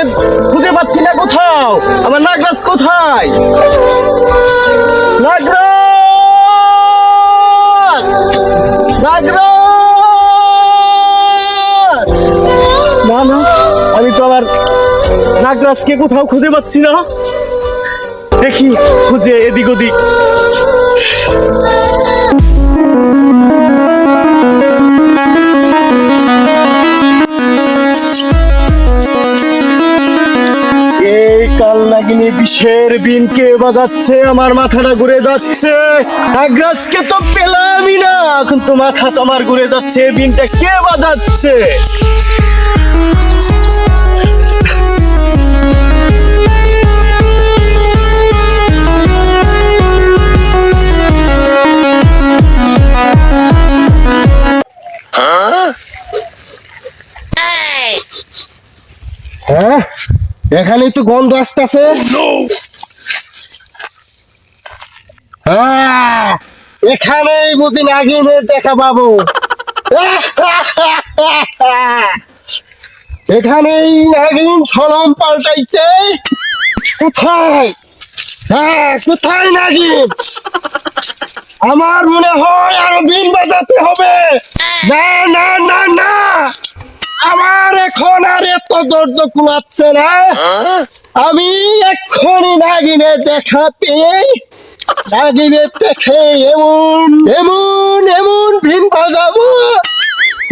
নাগরাজকে খুঁজে পাচ্ছি না কোথাও। আমার নাগরাজ কোথায়? নাগরাজ! নাগরাজ! না না আমি তো আমার নাগরাজকে কোথাও খুঁজে পাচ্ছি না। দেখি, খুঁজে এদিক ওদিক। নাগিনী বিষের বিন কে বাজাচ্ছে, আমার মাথাটা ঘুরে যাচ্ছে। আগ্রাসকে তো পেলামই না এখন তো মাথা তোমার ঘুরে যাচ্ছে, বিনটা কে বাজাচ্ছে? হ্যাঁ? এখানেই তো গন্ধ আসতেছে। হ্যাঁ এখানেই বুঝি নাগিনের দেখা পাবো। এখানেই নাগিন ছলম পাল্টাইছে। কোথায়? হ্যাঁ কোথায় নাগিন? আমার মনে হয় আরও দিন বাজাতে হবে। না না না না! এখন আর এত ধৈর্য কুলাচ্ছে না। আমি এক্ষুনি নাগিনে দেখা পেয়ে, নাগিনে দেখে এমন এমন এমন ভিন বাজাবো,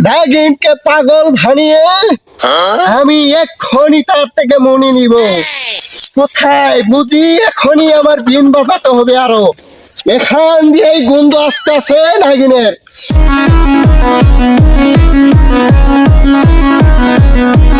নাগিনকে পাগল ভানিয়ে আমি এক্ষুনি তার থেকে মনে নিব। কোথায় বুঝি? এখনই আমার বিন বাজাতে হবে আরও। এখান দিয়েই গন্ধ আসতেছে নাগিনের। yeah.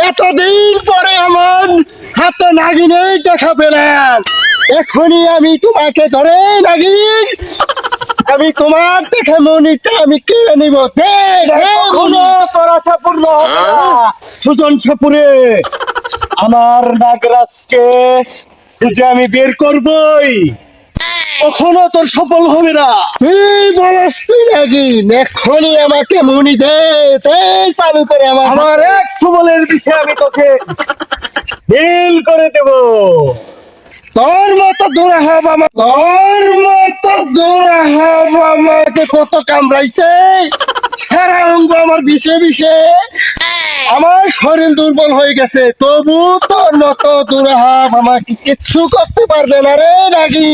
এতদিন পরে আমার হাতে নাগিনেই দেখা পেলেন এখনই আমি তোমাকে ধরে নাগিন। আমি তোমার দেখে মনিটা আমি কেড়ে নিব। তোর সুজন সাপুরে আমার নাগরাজকে খুঁজে আমি বের করবই। কখনো তোর সফল হবে না। তুই বলস তুই নাকি? এক্ষুনি আমাকে মনি দে চালু করে আমার আমার এক সুবলের বিষয়ে আমি তোকে ডিল করে দেব। তোর মতো আমার তোর মতো আমাকে কত কামড়াইছে? সারা অঙ্গ আমার বিষে বিষে। আমার শরীর দুর্বল হয়ে গেছে তবু তোর মতো দুরাহাব আমাকে কিচ্ছু করতে পারবে না রে নাকি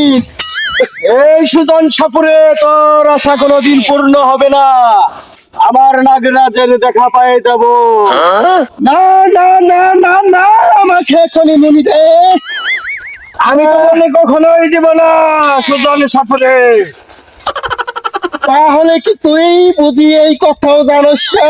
এই সুদন সাপুরে, তোর আশা কোনোদিন পূর্ণ হবে না। আমার নাগরাজের দেখা পাই যাব। না না না না না, আমাকে এখনই মনি দে। আমি তোমাকে কখনোই দিব না সুদন সাপুরে। তাহলে কি তুই বুঝি এই কথাও জানোস না?